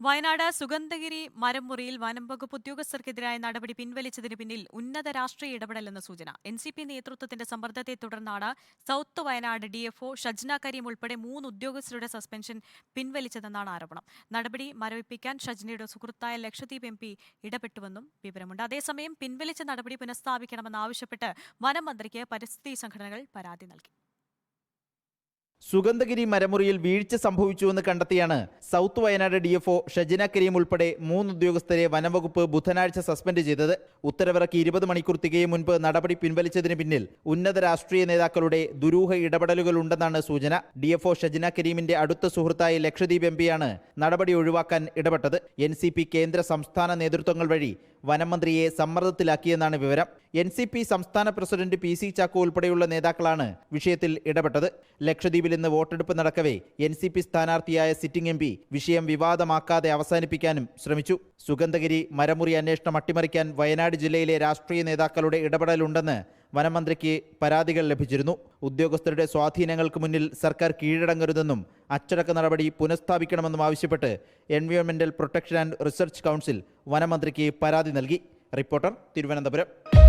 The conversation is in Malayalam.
വയനാട് സുഗന്ധഗിരി മരംമുറിയിൽ വനം വകുപ്പ് ഉദ്യോഗസ്ഥർക്കെതിരായ നടപടി പിൻവലിച്ചതിന് പിന്നിൽ ഉന്നത രാഷ്ട്രീയ ഇടപെടലെന്ന സൂചന. എൻ സി പി നേതൃത്വത്തിന്റെ സമ്മർദ്ദത്തെ തുടർന്നാണ് സൌത്ത് വയനാട് ഡിഎഫ്ഒ ഷജ്ന കരീം ഉൾപ്പെടെ മൂന്ന് ഉദ്യോഗസ്ഥരുടെ സസ്പെൻഷൻ പിൻവലിച്ചതെന്നാണ് ആരോപണം. നടപടി മരവിപ്പിക്കാൻ ഷജ്നയുടെ സുഹൃത്തായ ലക്ഷദ്വീപ് എം പി ഇടപെട്ടുവെന്നും വിവരമുണ്ട്. അതേസമയം പിൻവലിച്ച നടപടി പുനഃസ്ഥാപിക്കണമെന്നാവശ്യപ്പെട്ട് വനം മന്ത്രിക്ക് പരിസ്ഥിതി സംഘടനകൾ പരാതി നൽകി. സുഗന്ധഗിരി മരമുറിയിൽ വീഴ്ച സംഭവിച്ചുവെന്ന് കണ്ടെത്തിയാണ് സൗത്ത് വയനാട് ഡിഎഫ്ഒ ഷജിന കരീം ഉൾപ്പെടെ മൂന്ന് ഉദ്യോഗസ്ഥരെ വനംവകുപ്പ് ബുധനാഴ്ച സസ്പെൻഡ് ചെയ്തത്. ഉത്തരവിറക്കി ഇരുപത് മണിക്കൂർ തികയും മുൻപ് നടപടി പിൻവലിച്ചതിന് പിന്നിൽ ഉന്നത രാഷ്ട്രീയ നേതാക്കളുടെ ദുരൂഹ ഇടപെടലുകളുണ്ടെന്നാണ് സൂചന. ഡിഎഫ്ഒ ഷജിന കരീമിന്റെ അടുത്ത സുഹൃത്തായ ലക്ഷദ്വീപ് എം പിയാണ് നടപടി ഒഴിവാക്കാൻ ഇടപെട്ടത്. എൻ കേന്ദ്ര സംസ്ഥാന നേതൃത്വങ്ങൾ വഴി വനമന്ത്രിയെ സമ്മർദ്ദത്തിലാക്കിയെന്നാണ് വിവരം. എൻ സി പി സംസ്ഥാന പ്രസിഡന്റ് പി സി ചാക്കോ ഉൾപ്പെടെയുള്ള നേതാക്കളാണ് വിഷയത്തിൽ ഇടപെട്ടത്. ലക്ഷദ്വീപിൽ ഇന്ന് വോട്ടെടുപ്പ് നടക്കവേ എൻ സി പി സ്ഥാനാർത്ഥിയായ സിറ്റിംഗ് എം പി വിഷയം വിവാദമാക്കാതെ അവസാനിപ്പിക്കാനും ശ്രമിച്ചു. സുഗന്ധഗിരി മരമുറി അന്വേഷണം അട്ടിമറിക്കാൻ വയനാട് ജില്ലയിലെ രാഷ്ട്രീയ നേതാക്കളുടെ ഇടപെടലുണ്ടെന്ന് വനമന്ത്രിക്ക് പരാതികൾ ലഭിച്ചിരുന്നു. ഉദ്യോഗസ്ഥരുടെ സ്വാധീനങ്ങൾക്ക് മുന്നിൽ സർക്കാർ കീഴടങ്ങരുതെന്നും അച്ചടക്ക നടപടി പുനഃസ്ഥാപിക്കണമെന്നും ആവശ്യപ്പെട്ട് എൻവയോൺമെന്റൽ പ്രൊട്ടക്ഷൻ ആൻഡ് റിസർച്ച് കൗൺസിൽ വനമന്ത്രിക്ക് പരാതി നൽകി. റിപ്പോർട്ടർ തിരുവനന്തപുരം.